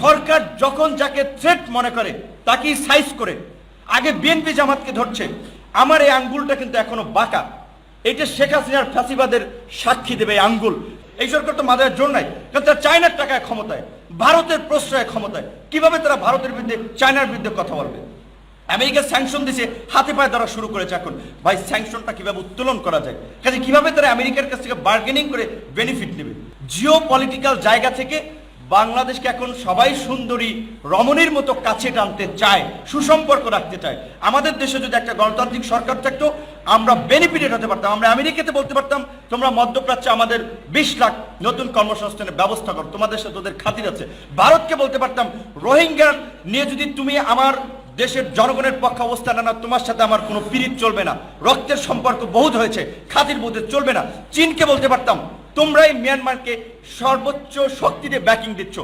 সরকার যখন যাকে থ্রেট মনে করে, তাকেই সাইজ করে। আগে বিএনপি জামাতকে ধরছে। আমার এই আঙ্গুলটা কিন্তু এখনও বাঁকা। এটা শেখ হাসিনার ফ্যাসিবাদের সাক্ষী দেবে এই আঙ্গুল। এই সরকার তো মাথায় জোর নাই। কারণ তারা চায়নার টাকায় ক্ষমতায়, ভারতের প্রশ্রয় ক্ষমতায়। কীভাবে তারা ভারতের বিরুদ্ধে, চায়নার বিরুদ্ধে কথা বলবে? আমেরিকা স্যাংশন দিছে, হাতে পায়ে ধরা শুরু করেছে এখন। ভাই স্যাংশনটা কীভাবে উত্তোলন করা যায়? কাজে কীভাবে তারা আমেরিকার কাছ থেকে বার্গেনিং করে বেনিফিট নেবে? জিও পলিটিক্যাল জায়গা থেকে বাংলাদেশকে এখন সবাই সুন্দরী রমণীর মতো কাছে টানতে চায়, সুসম্পর্ক রাখতে চায়। আমাদের দেশে যদি একটা গণতান্ত্রিক সরকার থাকতো, আমরা বেনিফিটেড হতে পারতাম। আমরা আমেরিকাতে বলতে পারতাম, তোমরা মধ্যপ্রাচ্যে আমাদের বিশ লাখ নতুন কর্মসংস্থানের ব্যবস্থা করো, তোমাদের সাথে তোদের খাতির আছে। ভারতকে বলতে পারতাম, রোহিঙ্গা নিয়ে যদি তুমি আমার দেশের জনগণের পক্ষে অবস্থান না তোমার সাথে আমার কোনো পীড়িত চলবে না। রক্তের সম্পর্ক বহুত হয়েছে, খাতির বোধে চলবে না। চীনকে বলতে পারতাম তোমরাই মিয়ানমারকে সর্বোচ্চ শক্তি দিয়ে ব্যাকিং দিচ্ছ।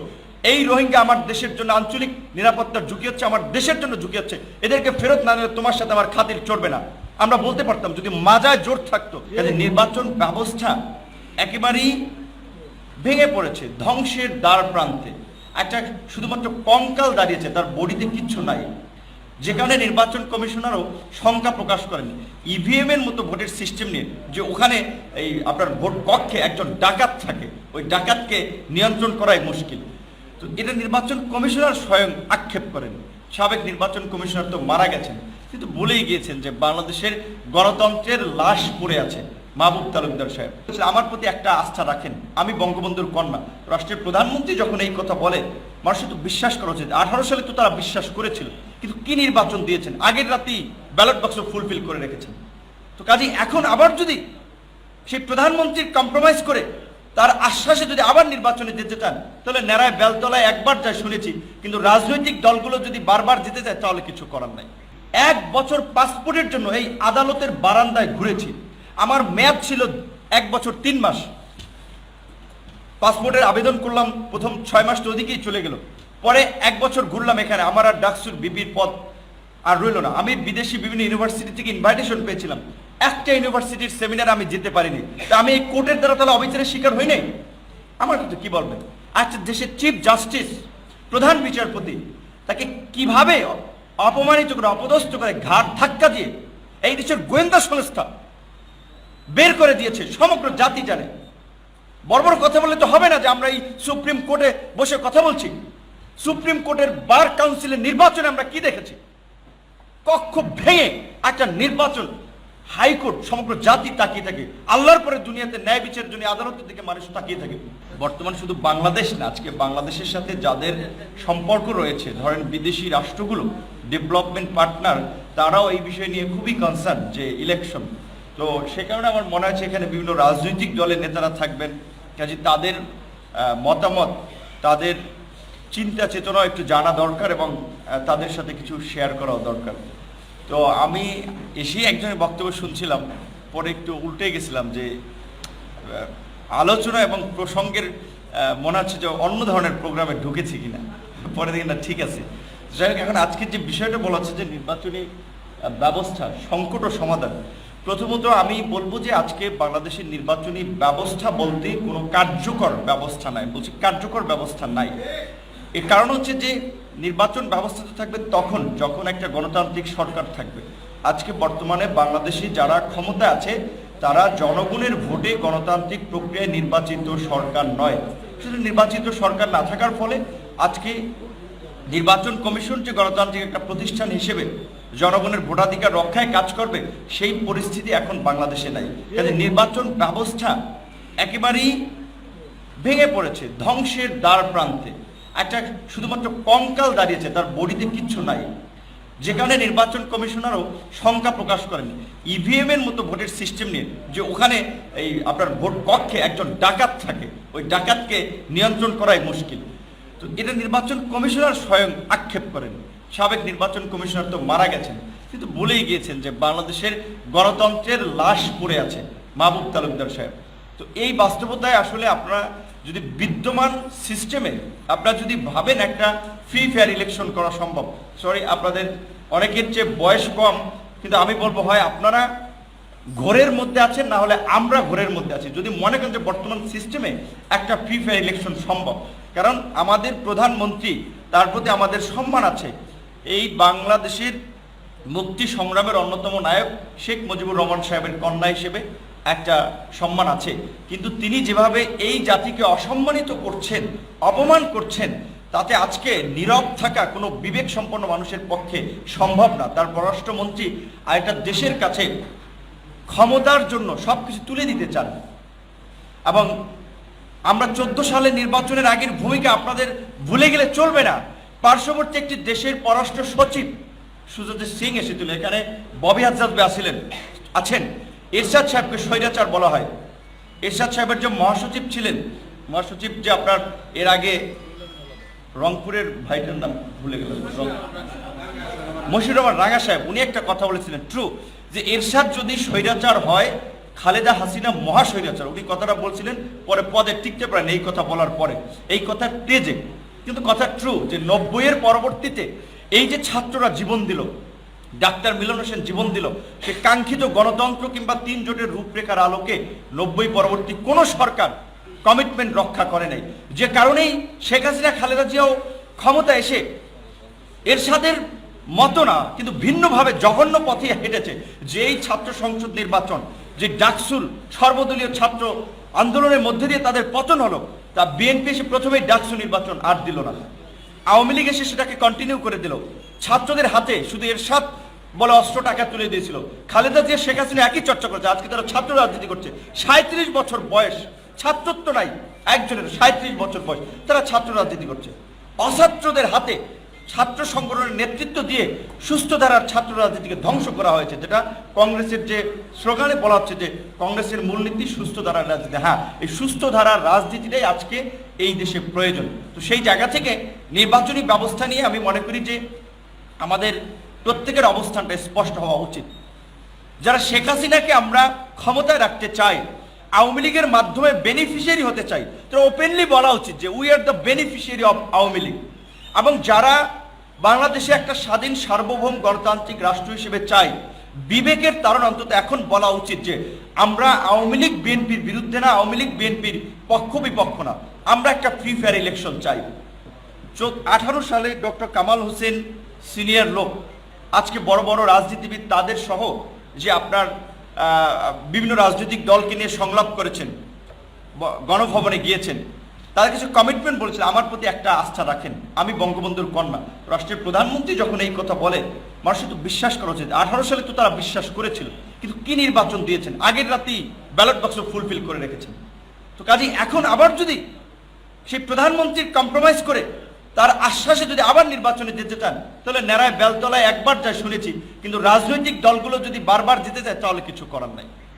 এই রোহিঙ্গা আমার দেশের জন্য আঞ্চলিক নিরাপত্তার ঝুঁকি হচ্ছে, আমার দেশের জন্য ঝুঁকি হচ্ছে। এদেরকে ফেরত না দিলে তোমার সাথে আমার খাতির চড়বে না। আমরা বলতে পারতাম, যদি মাজায় জোর থাকতো নির্বাচন ব্যবস্থা একেবারেই ভেঙে পড়েছে, ধ্বংসের দ্বার প্রান্তে। একটা শুধুমাত্র কঙ্কাল দাঁড়িয়েছে, তার বডিতে কিচ্ছু নাই। যে কারণে নির্বাচন কমিশনারও শঙ্কা প্রকাশ করেন। ইভিএম এর মতো ভোটের সিস্টেম নিয়ে যে ওখানে এই আপনার ভোট কক্ষে একজন ডাকাত থাকে, ওই ডাকাতকে নিয়ন্ত্রণ করাই মুশকিল। তো এটা নির্বাচন কমিশনার স্বয়ং আক্ষেপ করেন। সাবেক নির্বাচন কমিশনার তো মারা গেছেন, কিন্তু বলেই গিয়েছেন যে বাংলাদেশের গণতন্ত্রের লাশ পড়ে আছে মাহবুব তালুকদার সাহেব। আমার প্রতি একটা আস্থা রাখেন, আমি বঙ্গবন্ধুর কন্যা। রাষ্ট্রের প্রধানমন্ত্রী যখন এই কথা বলে, মানুষের তো বিশ্বাস করা উচিত। আঠারো সালে তো তারা বিশ্বাস করেছিল। কিন্তু কি নির্বাচন দিয়েছেন? আগের রাতেই ব্যালট বক্স ফুলফিল করে রেখেছেন। তো কাজে এখন আবার যদি সেই প্রধানমন্ত্রীর কম্প্রোমাইজ করে, তার আশ্বাসে যদি আবার নির্বাচনে যেতে চান, তাহলে ন্যাড়ায় বেলতলায় একবার যায় শুনেছি, কিন্তু রাজনৈতিক দলগুলো যদি বারবার যেতে চায়, তাহলে কিছু করার নাই। এক বছর পাসপোর্টের জন্য এই আদালতের বারান্দায় ঘুরেছি। আমার মেয়াদ ছিল এক বছর তিন মাস। পাসপোর্টের আবেদন করলাম প্রথম ছয় মাস তো ওদিকেই চলে গেল। পরে এক বছর ঘুরলাম এখানে। আমার আর ডাকসুর বিবির পদ আর রইল না। আমি বিদেশি বিভিন্ন ইউনিভার্সিটি থেকে ইনভাইটেশন পেয়েছিলাম। একটা ইউনিভার্সিটির সেমিনার আমি যেতে পারিনি। তা আমি এই কোর্টের দ্বারা তাহলে অবিচারের শিকার হই নাই? আমার কিন্তু কি বলবেন? আচ্ছা দেশের চিফ জাস্টিস প্রধান বিচারপতি, তাকে কীভাবে অপমানিত করে অপদস্থ করে ঘাট ধাক্কা দিয়ে এই দেশের গোয়েন্দা সংস্থা বের করে দিয়েছে, সমগ্র জাতি জানে। বড় কথা বললে তো হবে না যে আমরা এই সুপ্রিম কোর্টে বসে কথা বলছি। সুপ্রিম কোর্টের বার কাউন্সিলের নির্বাচনে আমরা কি দেখেছি? কক্ষ ভেঙে একটা নির্বাচন হাইকোর্ট সমগ্র জাতি তাকিয়ে থাকে। আল্লাহর পরে দুনিয়াতে ন্যায় বিচারের জন্য আদালতের দিকে মানুষ তাকিয়ে থাকে। বর্তমানে শুধু বাংলাদেশ না, আজকে বাংলাদেশের সাথে যাদের সম্পর্ক রয়েছে, ধরেন বিদেশি রাষ্ট্রগুলো ডেভেলপমেন্ট পার্টনার তারাও এই বিষয় নিয়ে খুবই কনসার্ন যে ইলেকশন তো সে কারণে আমার মনে হচ্ছে এখানে বিভিন্ন রাজনৈতিক দলের নেতারা থাকবেন। কাজে তাদের মতামত, তাদের চিন্তা চেতনা একটু জানা দরকার এবং তাদের সাথে কিছু শেয়ার করাও দরকার। তো আমি এসেই একজনের বক্তব্য শুনছিলাম, পরে একটু উল্টে গেছিলাম যে আলোচনা এবং প্রসঙ্গের মনে হচ্ছে যে অন্য ধরনের প্রোগ্রামে ঢুকেছি কিনা। পরে দেখি না, ঠিক আছে। যাই হোক, এখন আজকের যে বিষয়টা বলা হচ্ছে যে নির্বাচনী ব্যবস্থা, সংকট ও সমাধান। প্রথমত আমি বলব যে আজকে বাংলাদেশের নির্বাচনী ব্যবস্থা বলতে কোনো কার্যকর ব্যবস্থা নাই। বলছি কার্যকর ব্যবস্থা নাই। এর কারণ হচ্ছে যে নির্বাচন ব্যবস্থা তো থাকবে তখন, যখন একটা গণতান্ত্রিক সরকার থাকবে। আজকে বর্তমানে বাংলাদেশে যারা ক্ষমতা আছে, তারা জনগণের ভোটে গণতান্ত্রিক প্রক্রিয়ায় নির্বাচিত সরকার নয়। শুধু নির্বাচিত সরকার না থাকার ফলে আজকে নির্বাচন কমিশন যে গণতান্ত্রিক একটা প্রতিষ্ঠান হিসেবে জনগণের ভোটাধিকার রক্ষায় কাজ করবে, সেই পরিস্থিতি এখন বাংলাদেশে নাই। কাজে নির্বাচন ব্যবস্থা একেবারেই ভেঙে পড়েছে, ধ্বংসের দ্বার প্রান্তে। একটা শুধুমাত্র কঙ্কাল দাঁড়িয়েছে, তার বডিতে কিচ্ছু নাই। যে কারণে নির্বাচন কমিশনারও শঙ্কা প্রকাশ করেন। ইভিএম এর মতো ভোটের সিস্টেম নিয়ে যে ওখানে এই আপনার ভোট কক্ষে একজন ডাকাত থাকে, ওই ডাকাতকে নিয়ন্ত্রণ করাই মুশকিল। তো এটা নির্বাচন কমিশনার স্বয়ং আক্ষেপ করেন। সাবেক নির্বাচন কমিশনার তো মারা গেছেন, কিন্তু বলেই গিয়েছেন যে বাংলাদেশের গণতন্ত্রের লাশ পড়ে আছে, মাহবুব তালুকদার সাহেব। তো এই বাস্তবতায় আসলে আপনারা যদি বিদ্যমান সিস্টেমে আপনারা যদি ভাবেন একটা ফ্রি ফেয়ার ইলেকশন করা সম্ভব, সরি, আপনাদের অনেকের চেয়ে বয়স কম, কিন্তু আমি বলব, হয় আপনারা ঘোরের মধ্যে আছেন, না হলে আমরা ঘোরের মধ্যে আছি। যদি মনে করেন যে বর্তমান সিস্টেমে একটা ফ্রি ফায়ার ইলেকশন সম্ভব, কারণ আমাদের প্রধানমন্ত্রী, তার প্রতি আমাদের সম্মান আছে। এই বাংলাদেশের মুক্তি সংগ্রামের অন্যতম নায়ক শেখ মুজিবুর রহমান সাহেবের কন্যা হিসেবে একটা সম্মান আছে। কিন্তু তিনি যেভাবে এই জাতিকে অসম্মানিত করছেন, অপমান করছেন, তাতে আজকে নীরব থাকা কোনো বিবেক সম্পন্ন মানুষের পক্ষে সম্ভব না। তার পররাষ্ট্রমন্ত্রী আর একটা দেশের কাছে ক্ষমতার জন্য সব কিছু তুলে দিতে চান। এবং আমরা চোদ্দ সালে নির্বাচনের আগের ভূমিকা আপনাদের ভুলে গেলে চলবে না। পার্শ্ববর্তী একটি দেশের পররাষ্ট্র সচিব সুজত সিং এসেছিল। এখানে ববি হাজাজবে আসিলেন আছেন। এরশাদ সাহেবকে স্বৈরাচার বলা হয়। এরশাদ সাহেবের যে মহাসচিব ছিলেন, মহাসচিব যে আপনার এর আগে রংপুরের ভাইটার নাম ভুলে গেল মশির রহমান রাঙা সাহেব, উনি একটা কথা বলেছিলেন, ট্রু, যে এরশাদ যদি স্বৈরাচার হয়, খালেদা হাসিনা মহা স্বৈরাচার উনি কথাটা বলছিলেন, পরে পদে টিকতে পারেন এই কথা বলার পরে। এই কথা তেজে কিন্তু কথা ট্রু, যে নব্বইয়ের পরবর্তীতে এই যে ছাত্ররা জীবন দিল ডাক্তার মিলন হোসেন জীবন দিল। সে কাঙ্ক্ষিত গণতন্ত্র কিংবা তিন জোটের রূপরেখার আলোকে নব্বই পরবর্তী কোনো সরকার কমিটমেন্ট রক্ষা করে নাই। যে কারণেই শেখ হাসিনা, খালেদা জিয়াও ক্ষমতা এসে এরশাদের মতো না, কিন্তু ভিন্নভাবে জঘন্য পথে হেঁটেছে। যে এই ছাত্র সংসদ নির্বাচন, যে ডাকসুল সর্বদলীয় ছাত্র আন্দোলনের মধ্যে দিয়ে তাদের পতন হলো, তা বিএনপি এসে প্রথমেই ডাকসু নির্বাচন আর দিল না। আওয়ামী লীগ এসে সেটাকে কন্টিনিউ করে দিল। ছাত্রদের হাতে শুধু এরশাদ বলে অস্ত্র টাকা তুলে দিয়েছিল। খালেদা জিয়া, শেখ হাসিনা একই চর্চা করছে। আজকে তারা ছাত্র রাজনীতি করছে। সাঁত্রিশ বছর বয়স, ছাত্রত্ব নাই, একজনের সাঁত্রিশ বছর বয়স, তারা ছাত্র রাজনীতি করছে। অছাত্রদের হাতে ছাত্র সংগঠনের নেতৃত্ব দিয়ে সুস্থ ধারার ছাত্র রাজনীতিকে ধ্বংস করা হয়েছে, যেটা কংগ্রেসের যে স্লোগানে বলা হচ্ছে যে কংগ্রেসের মূলনীতি সুস্থ ধারার রাজনীতি। হ্যাঁ এই সুস্থ ধারার রাজনীতিটাই আজকে এই দেশে প্রয়োজন। তো সেই জায়গা থেকে নির্বাচনী ব্যবস্থা নিয়ে আমি মনে করি যে আমাদের প্রত্যেকের অবস্থানটা স্পষ্ট হওয়া উচিত। যারা শেখ হাসিনাকে আমরা ক্ষমতায় রাখতে চাই, আওয়ামী লীগের মাধ্যমে বেনিফিশিয়ারি হতে চাই তো ওপেনলি বলা উচিত যে we are the beneficiary of Awami League. এবং যারা বাংলাদেশে একটা স্বাধীন সার্বভৌম গণতান্ত্রিক রাষ্ট্র হিসেবে চাই বিবেকের তারণ অন্তত এখন বলা উচিত যে আমরা আওয়ামী লীগ বিএনপির বিরুদ্ধে না, আওয়ামী লীগ বিএনপির পক্ষ বিপক্ষ না। আমরা একটা ফ্রি ফেয়ার ইলেকশন চাই। আঠারো সালে ডক্টর কামাল হোসেন সিনিয়র লোক, আজকে বড় বড় রাজনীতিবিদ তাদের সহ যে আপনার বিভিন্ন রাজনৈতিক দলকে নিয়ে সংলাপ করেছেন গণভবনে গিয়েছেন তারা কিছু কমিটমেন্ট বলেছিল আমার প্রতি একটা আস্থা রাখেন। আমি বঙ্গবন্ধুর কন্যা। রাষ্ট্রের প্রধানমন্ত্রী যখন এই কথা বলে মানুষের তো বিশ্বাস করা উচিত। আঠারো সালে তো তারা বিশ্বাস করেছিল, কিন্তু কি নির্বাচন দিয়েছেন? আগের রাতেই ব্যালট বক্স ফুলফিল করে রেখেছেন। তো কাজেই এখন আবার যদি সেই প্রধানমন্ত্রীর কম্প্রোমাইজ করে তার আশ্বাসে যদি আবার নির্বাচনে যেতে চান, তাহলে ন্যাড়ায় বেলতলায় একবার যা শুনেছি, কিন্তু রাজনৈতিক দলগুলো যদি বারবার যেতে চায়, তাহলে কিছু করার নাই।